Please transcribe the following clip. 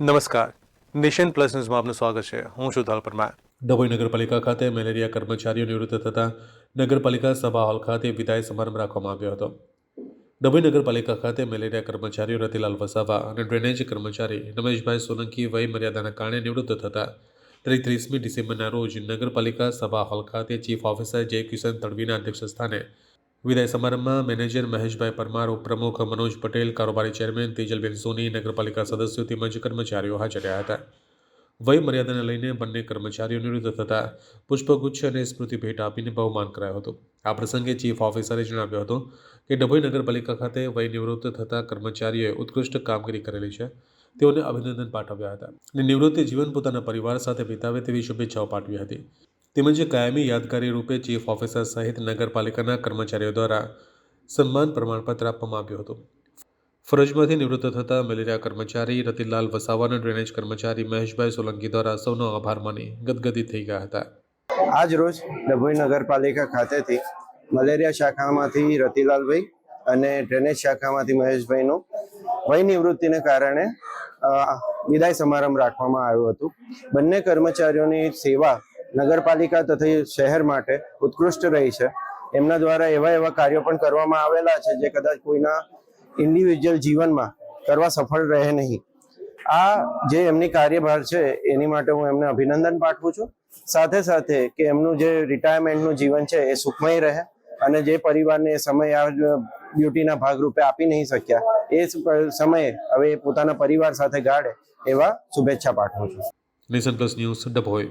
નમસ્કાર. Nation plus ન્યૂઝમાં આપનું સ્વાગત છે. હું ધલ પરમાર. ડભોઈ નગરપાલિકા ખાતે મેલેરિયા કર્મચારીઓ નિવૃત્ત થતાં નગરપાલિકા સભા હોલ ખાતે વિદાય સમારંભ રાખવામાં આવ્યો હતો. ડભોઈ નગરપાલિકા ખાતે મેલેરિયા કર્મચારીઓ રતિલાલ વસાવા અને ડ્રેનેજ કર્મચારી રમેશભાઈ સોલંકી વય મર્યાદાના કારણે નિવૃત્ત થતા તારીખ ત્રીસમી ડિસેમ્બરના રોજ નગરપાલિકા સભા હોલ ખાતે ચીફ ઓફિસર જય કિશન તડવીના અધ્યક્ષ સ્થાને વિદાય સમારંભમાં મેનેજર મહેશભાઈ પરમાર ઉપપ્રમુખ મનોજ પટેલ, કારોબારી ચેરમેન તેજલબેન સોની, નગરપાલિકા સદસ્યો તેમજ કર્મચારીઓ હાજર રહ્યા હતા. વય મર્યાદાને લઈને બંને કર્મચારીઓ નિવૃત્ત થતા પુષ્પગુચ્છ અને સ્મૃતિ ભેટ આપીને બહુમાન કરાયો હતો. આ પ્રસંગે ચીફ ઓફિસરે જણાવ્યું હતું કે ડભોઈ નગરપાલિકા ખાતે વય નિવૃત્ત થતા કર્મચારીઓએ ઉત્કૃષ્ટ કામગીરી કરેલી છે. તેઓને અભિનંદન પાઠવ્યા હતા અને નિવૃત્તિ જીવન પોતાના પરિવાર સાથે વિતાવે તેવી શુભેચ્છાઓ પાઠવી હતી. તેમજ કાયમી યાદગારી રૂપે ચીફ ઓફિસર સહિત નગરપાલિકાના કર્મચારીઓ દ્વારા સન્માન પ્રમાણપત્ર આપવામાં આવ્યું હતું. ફરજમાંથી નિવૃત્ત થતા મેલેરિયા કર્મચારી રતિલાલ વસાવાના ડ્રેનેજ કર્મચારી મહેશભાઈ સોલંકી દ્વારા સૌનો આભાર માની ગદગદિત થઈ ગયા હતા. આજ રોજ ડભોઈ નગરપાલિકા ખાતેથી મલેરિયા શાખામાંથી રતિલાલભાઈ અને ડ્રેનેજ શાખામાંથી મહેશભાઈનું વય નિવૃત્તિને કારણે વિદાય સમારંભ રાખવામાં આવ્યું હતું. બંને કર્મચારીઓની સેવા નગરપાલિકા તથા શહેર માટે ઉત્કૃષ્ટ રહી છે. એમના દ્વારા એવા એવા કાર્યો પણ કરવામાં આવેલા છે જે કદાચ કોઈના ઇન્ડિવિજ્યુઅલ જીવનમાં કરવા સફળ રહે નહીં. આ જે એમની કાર્યભાર છે, એની માટે હું એમને અભિનંદન પાઠવું છું. સાથે સાથે કે એમનું જે રિટાયરમેન્ટનું જીવન છે, એ સુખમય રહે અને જે પરિવારને એ સમય આ ડ્યુટીના ભાગરૂપે આપી નહીં શક્યા, એ સમયે હવે પોતાના પરિવાર સાથે ગાળે એવા શુભેચ્છા પાઠવું છું. Nation plus news Dabhoi